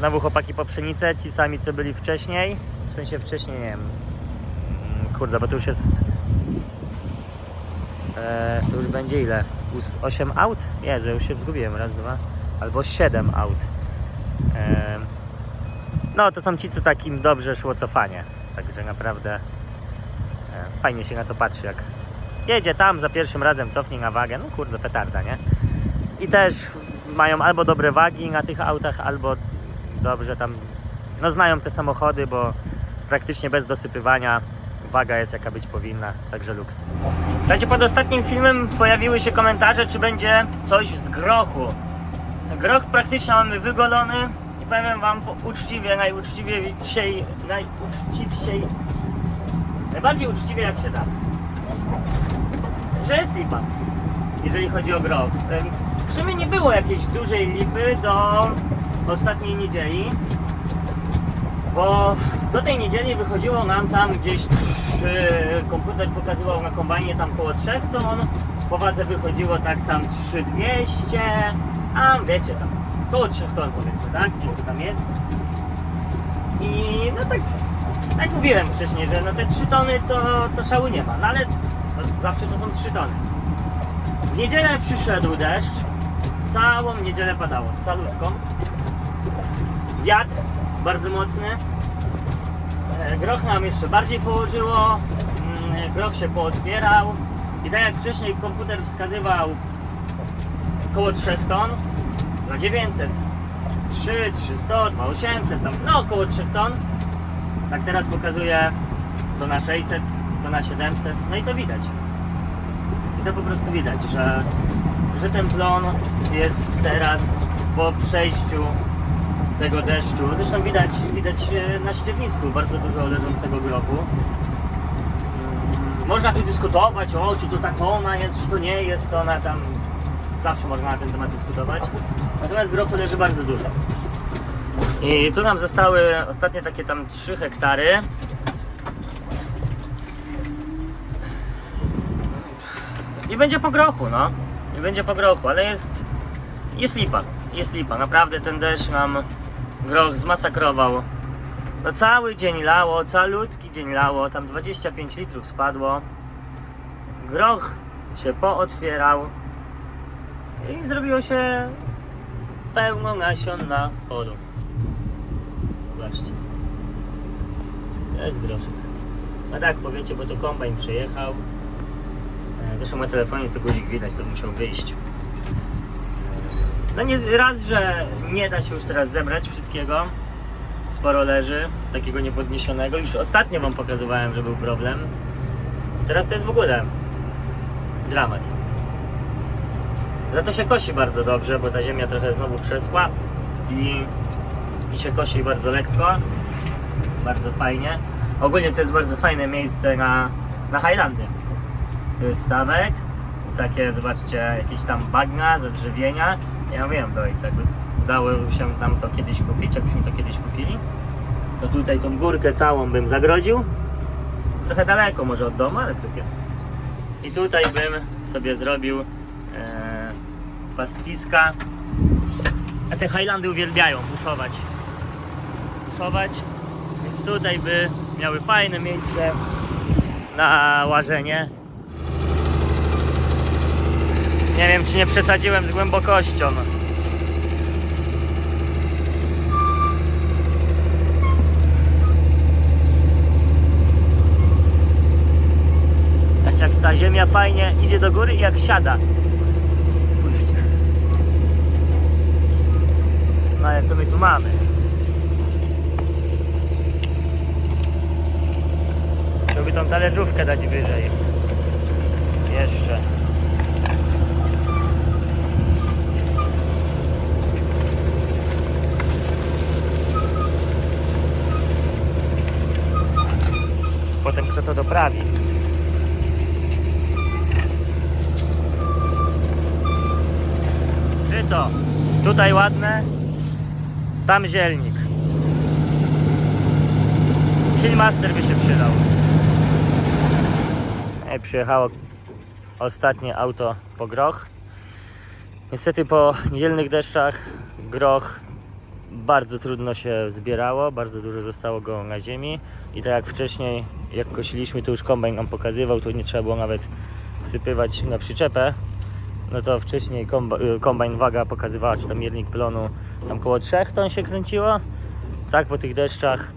Znowu chłopaki po pszenicę, ci sami co byli wcześniej. W sensie wcześniej, nie wiem. Mm, Kurde, bo to już jest. E, to już będzie ile? 8 aut? Jezu, ja już się zgubiłem. Raz, dwa. Albo 7 aut. E, no, to są ci, co takim dobrze szło cofanie. Także naprawdę e, fajnie się na to patrzy, jak jedzie tam za pierwszym razem, cofnie na wagę. No kurde, petarda, nie? I też mają albo dobre wagi na tych autach, albo dobrze tam, no znają te samochody, bo praktycznie bez dosypywania waga jest jaka być powinna, także luks. Słuchajcie, pod ostatnim filmem pojawiły się komentarze, czy będzie coś z grochu. Groch praktycznie mamy wygolony i powiem wam uczciwie, najuczciwiej, najuczciwsiej, najbardziej uczciwie jak się da, że jest lipa, jeżeli chodzi o groch. W sumie nie było jakiejś dużej lipy do ostatniej niedzieli, bo do tej niedzieli wychodziło nam tam gdzieś trzy, komputer pokazywał na kombajnie tam około 3 ton, po wadze wychodziło tak tam 3200, a wiecie tam, około 3 ton powiedzmy, tak? Ile to tam jest. I no tak, jak mówiłem wcześniej, że no te 3 tony to, to szału nie ma, no ale no, zawsze to są 3 tony. W niedzielę przyszedł deszcz, całą niedzielę padało, calutką. Wiatr bardzo mocny. E, Groch nam jeszcze bardziej położyło, mm, groch się pootwierał i tak jak wcześniej komputer wskazywał około 3 ton, 2900, 3, 300, 2800, tam no około 3 ton. Tak teraz pokazuje to na 600, to na 700, no i to widać. I to po prostu widać, że, że ten plon jest teraz po przejściu tego deszczu. Zresztą widać, widać e, na ściernisku bardzo dużo leżącego grochu. Mm, Można tu dyskutować, o czy to ta tona jest, czy to nie jest tona, tam zawsze można na ten temat dyskutować. Natomiast grochu leży bardzo dużo. I tu nam zostały ostatnie takie tam 3 hektary. I będzie po grochu, no. I będzie po grochu, ale jest, jest lipa. Jest lipa. Naprawdę ten deszcz nam groch zmasakrował. No cały dzień lało, calutki dzień lało, tam 25 litrów spadło. Groch się pootwierał i zrobiło się pełno nasion na polu. Zobaczcie. To jest groszek. No tak, powiecie, bo to kombajn przejechał. E, Zresztą na telefonie to guzik widać, to musiał wyjść. No nie raz, że nie da się już teraz zebrać wszystkiego. Sporo leży z takiego niepodniesionego. Już ostatnio wam pokazywałem, że był problem. Teraz to jest w ogóle dramat. Za to się kosi bardzo dobrze, bo ta ziemia trochę znowu przeschła i, i się kosi bardzo lekko. Bardzo fajnie. Ogólnie to jest bardzo fajne miejsce na, na Highlandy. Tu jest stawek, takie zobaczcie, jakieś tam bagna, zadrzewienia. Ja wiem do ojca, jakby udało się nam to kiedyś kupić, jakbyśmy to kiedyś kupili, to tutaj tą górkę całą bym zagrodził. Trochę daleko może od domu, ale w dupie. I tutaj bym sobie zrobił e, pastwiska. A te Highlandy uwielbiają buszować. Buszować, więc tutaj by miały fajne miejsce na łażenie. Nie wiem, czy nie przesadziłem z głębokością. Patrz, jak ta ziemia fajnie idzie do góry i jak siada. Spójrzcie. No ale co my tu mamy? Trzeba by tą talerzówkę dać wyżej. Jeszcze. Potem kto to doprawi. Żyto. Tutaj ładne. Tam zielnik. Killmaster by się przydał. E, przyjechało ostatnie auto po groch. Niestety po niedzielnych deszczach groch bardzo trudno się zbierało, bardzo dużo zostało go na ziemi i tak jak wcześniej, jak kosiliśmy, to już kombajn nam pokazywał, to nie trzeba było nawet wsypywać na przyczepę. No to wcześniej y, kombajn waga pokazywała, czy tam miernik plonu tam koło 3 ton się kręciło. Tak po tych deszczach,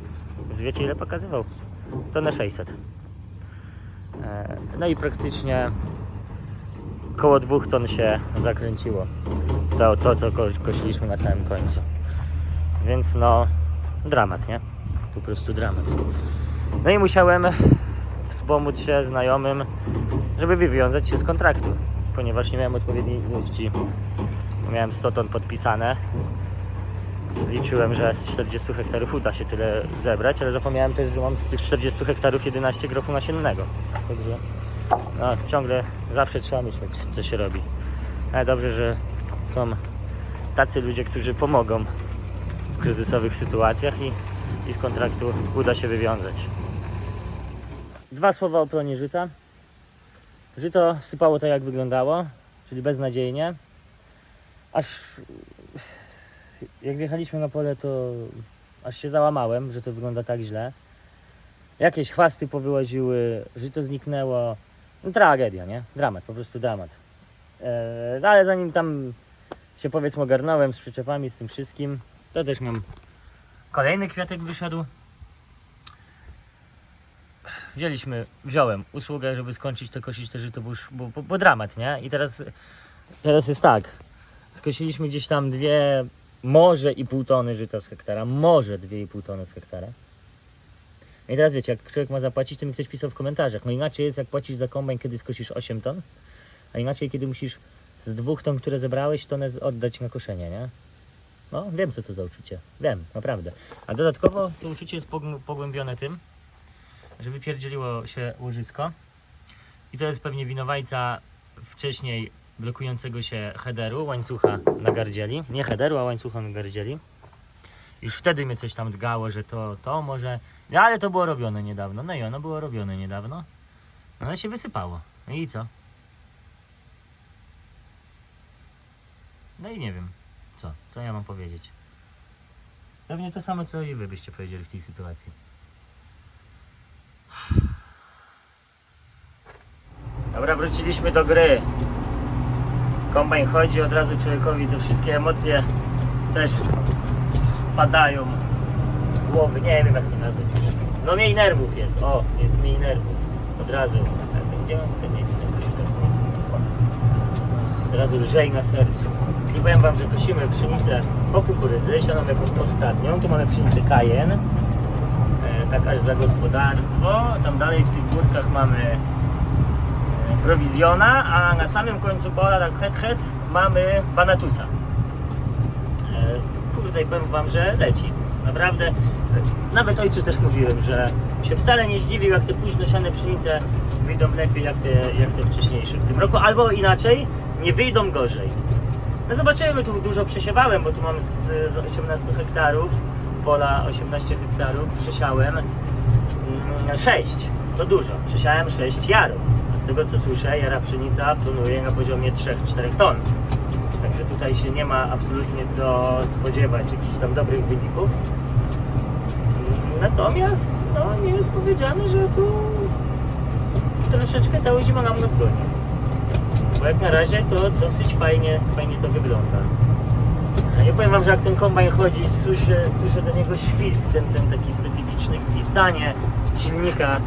wiecie ile pokazywał? Tonę 600. E, No i praktycznie koło 2 ton się zakręciło. To, to co ko- kosiliśmy na samym końcu. Więc no, dramat, nie? Po prostu dramat. No i musiałem wspomóc się znajomym, żeby wywiązać się z kontraktu, ponieważ nie miałem odpowiedniej ilości. Miałem 100 ton podpisane. Liczyłem, że z 40 hektarów uda się tyle zebrać, ale zapomniałem też, że mam z tych 40 hektarów 11 grochu nasiennego. Także no, ciągle zawsze trzeba myśleć, co się robi. Ale dobrze, że są tacy ludzie, którzy pomogą kryzysowych sytuacjach i, i z kontraktu uda się wywiązać. Dwa słowa o plonie żyta. Żyto sypało tak, jak wyglądało, czyli beznadziejnie. Aż jak wjechaliśmy na pole, to aż się załamałem, że to wygląda tak źle. Jakieś chwasty powyłaziły, żyto zniknęło. No, tragedia, nie? Dramat, po prostu dramat. Eee, ale zanim tam się powiedzmy ogarnąłem z przyczepami, z tym wszystkim, to też mam kolejny kwiatek wyszedł. Wzięliśmy, wziąłem usługę, żeby skończyć to kosić to żyto, bo już bo, bo, bo dramat, nie? I teraz, teraz jest tak. Skosiliśmy gdzieś tam dwie, może i pół tony żyta z hektara, może dwie i pół tony z hektara. No I teraz wiecie, jak człowiek ma zapłacić, to mi ktoś pisał w komentarzach. No inaczej jest, jak płacisz za kombajn, kiedy skosisz 8 ton, a inaczej, kiedy musisz z dwóch ton, które zebrałeś, tonę oddać na koszenie, nie? No, wiem, co to za uczucie. Wiem, naprawdę. A dodatkowo to uczucie jest pogł- pogłębione tym, że wypierdzieliło się łożysko. I to jest pewnie winowajca wcześniej blokującego się headeru, łańcucha na gardzieli. Nie headeru, a łańcucha na gardzieli. Już wtedy mnie coś tam dgało, że to, to może... No, ale to było robione niedawno. No i ono było robione niedawno. No ale się wysypało. No i co? No i nie wiem. Co? Co ja mam powiedzieć? Pewnie to samo, co i wy byście powiedzieli w tej sytuacji. Dobra, wróciliśmy do gry. Kombajn chodzi, od razu człowiekowi te wszystkie emocje też spadają z głowy. Nie wiem jak to nazwać już. No mniej nerwów jest, o, jest mniej nerwów. Od razu. Gdzie mam ten koszyk? Od razu lżej na sercu. I powiem wam, że kosimy pszenicę po kukurydzy, sianą jakąś ostatnią. Tu mamy pszenicę kajen. E, tak aż za gospodarstwo. Tam dalej w tych górkach mamy e, prowizjona, a na samym końcu pola, tak het het, mamy banatusa. E, Kurde, powiem wam, że leci. Naprawdę, e, nawet ojcu też mówiłem, że się wcale nie zdziwił, jak te późno siane pszenice wyjdą lepiej jak te, jak te wcześniejsze w tym roku, albo inaczej, nie wyjdą gorzej. No zobaczymy, tu dużo przesiewałem, bo tu mam z, z 18 hektarów, pola 18 hektarów, przesiałem mm, 6, to dużo, przesiałem 6 jarów. A z tego co słyszę, jara pszenica planuje na poziomie 3-4 ton. Także tutaj się nie ma absolutnie co spodziewać jakichś tam dobrych wyników. Natomiast no, nie jest powiedziane, że tu troszeczkę ta zima nam nadgoni. Bo jak na razie to dosyć fajnie, fajnie to wygląda. Ja powiem wam, że jak ten kombajn chodzi, słyszę, słyszę do niego świst, ten, ten taki specyficzny gwizdanie silnika.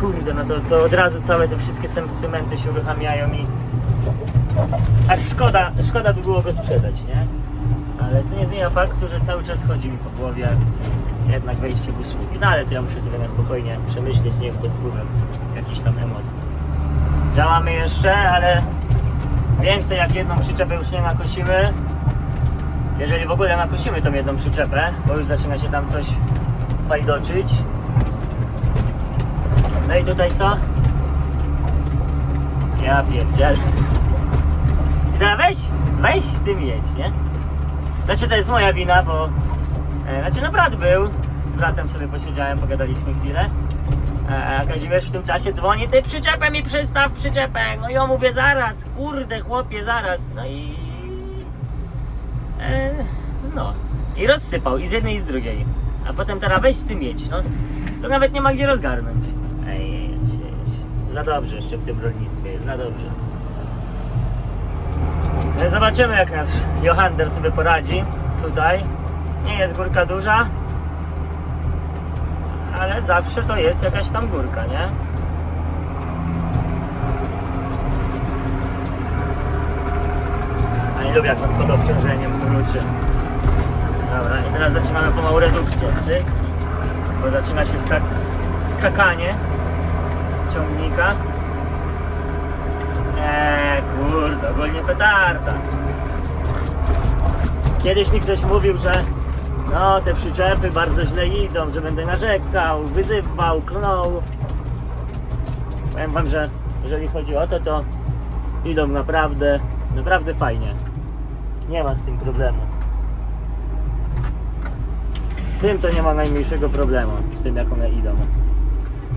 Kurde, no to, to od razu całe te wszystkie sentymenty się uruchamiają i aż szkoda, szkoda by było go sprzedać, nie? Ale co nie zmienia faktu, że cały czas chodzi mi po głowie jednak wejście w usługi. No ale to ja muszę sobie na spokojnie przemyśleć, nie pod wpływem jakichś tam emocji. Działamy jeszcze, ale więcej jak jedną przyczepę już nie nakosimy. Jeżeli w ogóle nakosimy tą jedną przyczepę, bo już zaczyna się tam coś fajdoczyć. No i tutaj co? Ja pierdziel. I teraz weź, weź z tym jedź, nie? Znaczy to jest moja wina, bo... E, znaczy no brat był, z bratem sobie posiedziałem, pogadaliśmy chwilę. E, A Kazimierz w tym czasie dzwoni, ty przyczepę mi przystaw, przyczepę. No i ja mówię zaraz, kurde chłopie, zaraz. No i... E, no. I rozsypał i z jednej i z drugiej. A potem teraz weź z tym jedź. No, to nawet nie ma gdzie rozgarnąć. Ej, jedź, jedź. Za dobrze jeszcze w tym rolnictwie jest, za dobrze. I Zobaczymy jak nasz Johander sobie poradzi tutaj. Nie jest górka duża, ale zawsze to jest jakaś tam górka, nie? A nie lubię jak pod obciążeniem kruczy. Dobra, i teraz zaczynamy pomału redukcję, cyk. Bo zaczyna się skak skakanie ciągnika. Eee, kurde, ogólnie petarda. Kiedyś mi ktoś mówił, że no te przyczepy bardzo źle idą, że będę narzekał, wyzywał, klnął. Powiem wam, że jeżeli chodzi o to, to idą naprawdę, naprawdę fajnie. Nie ma z tym problemu. Z tym to nie ma najmniejszego problemu, z tym jak one idą.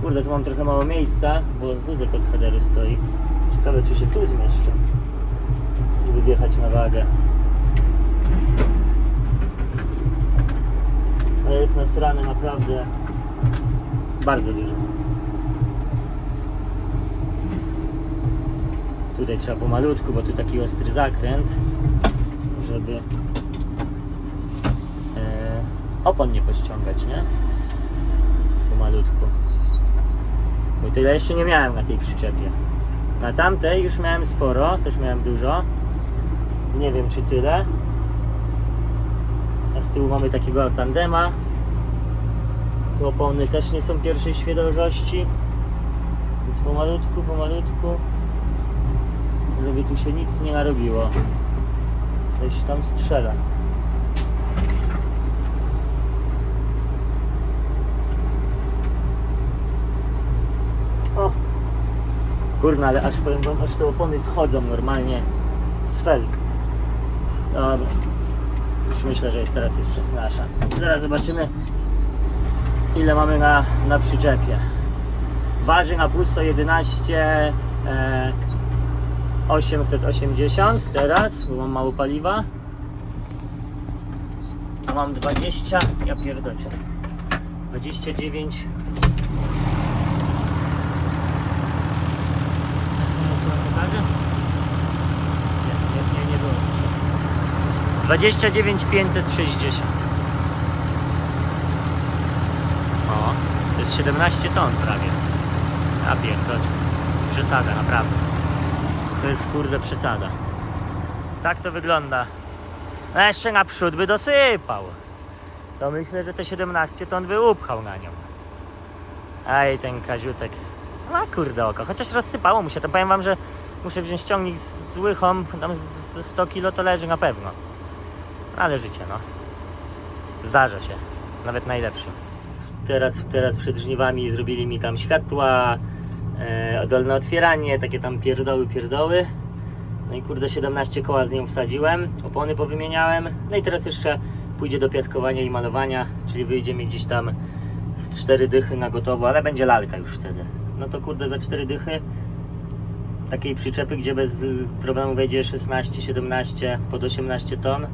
Kurde, tu mam trochę mało miejsca, bo wózek od headeru stoi. Ciekawe czy się tu zmieszczę, żeby wjechać na wagę. Jest nasrane naprawdę bardzo dużo. Tutaj trzeba pomalutku, bo tu taki ostry zakręt, żeby e, opon nie pościągać, nie? Pomalutku. Bo tyle jeszcze nie miałem na tej przyczepie. Na tamtej już miałem sporo, też miałem dużo. Nie wiem czy tyle. Z tyłu mamy takiego tandema. Tu opony też nie są pierwszej świeżości. Więc pomalutku, pomalutku. Żeby tu się nic nie narobiło. Coś tam strzela. O! Kurna, ale aż powiem wam, aż te opony schodzą normalnie z felg. Dobra. Już myślę, że jest teraz jest 16. Zaraz zobaczymy ile mamy na, na przyczepie. Waży na pusto 11 e, 880 teraz, bo mam mało paliwa. A mam 20, ja pierdocie. 29 pokażę? Nie, nie, nie, nie było. 29 560. O, to jest 17 ton prawie. Ja pierdolę. Przesada, naprawdę. To jest kurde przesada. Tak to wygląda. No jeszcze naprzód by dosypał. To myślę, że te 17 ton by upchał na nią. Aj, ten kaziutek. No kurde oko, chociaż rozsypało mu się. To powiem wam, że muszę wziąć ciągnik z łychą, tam z 100 kilo to leży na pewno. Ale życie, no. Zdarza się. Nawet najlepszy. Teraz, teraz przed żniwami zrobili mi tam światła, e, dolne otwieranie, takie tam pierdoły, pierdoły. No i kurde 17 koła z nią wsadziłem, opony powymieniałem. No i teraz jeszcze pójdzie do piaskowania i malowania, czyli wyjdzie mi gdzieś tam z 4 dychy na gotowo, ale będzie lalka już wtedy. No to kurde za 4 dychy takiej przyczepy, gdzie bez problemu wejdzie 16, 17, pod 18 ton,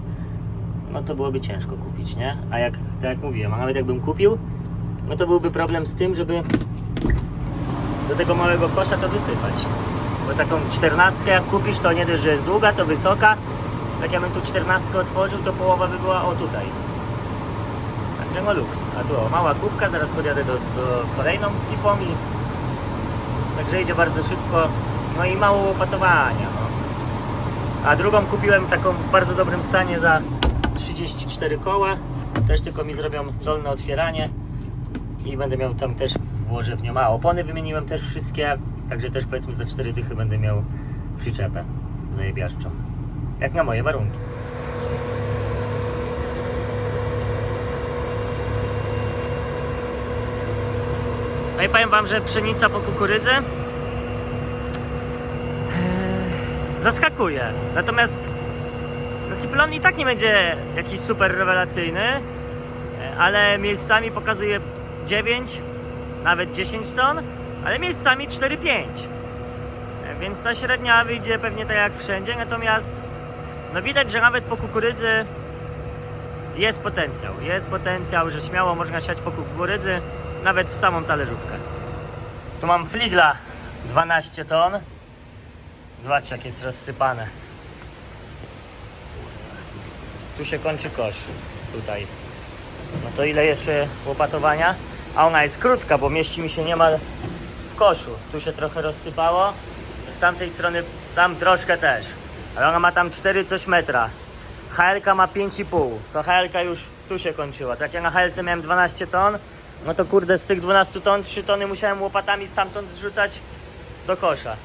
no to byłoby ciężko kupić, nie? A jak, tak jak mówiłem, a nawet jakbym kupił, no to byłby problem z tym, żeby do tego małego kosza to wysypać. Bo taką czternastkę jak kupisz, to nie dość, że jest długa, to wysoka. Jak ja bym tu czternastkę otworzył, to połowa by była o tutaj. Także no luks. A tu o, mała kubka, zaraz podjadę do, do kolejną klipą i także idzie bardzo szybko. No i mało łopatowania. No. A drugą kupiłem taką w bardzo dobrym stanie za 34 koła. Też tylko mi zrobią dolne otwieranie i będę miał tam też włożę w nią. A opony wymieniłem też wszystkie, także też powiedzmy za 4 dychy będę miał przyczepę zajebiaszczą. Jak na moje warunki. No i powiem wam, że pszenica po kukurydzy eee, zaskakuje. Natomiast znaczy plon i tak nie będzie jakiś super rewelacyjny, ale miejscami pokazuje 9, nawet 10 ton, ale miejscami 4-5. E, Więc ta średnia wyjdzie pewnie tak jak wszędzie, natomiast no widać, że nawet po kukurydzy jest potencjał. Jest potencjał, że śmiało można siać po kukurydzy, nawet w samą talerzówkę. Tu mam fligla 12 ton. Zobaczcie jak jest rozsypane. Tu się kończy kosz. Tutaj. No to ile jeszcze łopatowania? A ona jest krótka, bo mieści mi się niemal w koszu. Tu się trochę rozsypało. Z tamtej strony tam troszkę też. Ale ona ma tam 4 coś metra. HLK ma 5,5. To HLK już tu się kończyła. Tak jak na HLC miałem 12 ton, no to kurde z tych 12 ton 3 tony musiałem łopatami stamtąd zrzucać do kosza.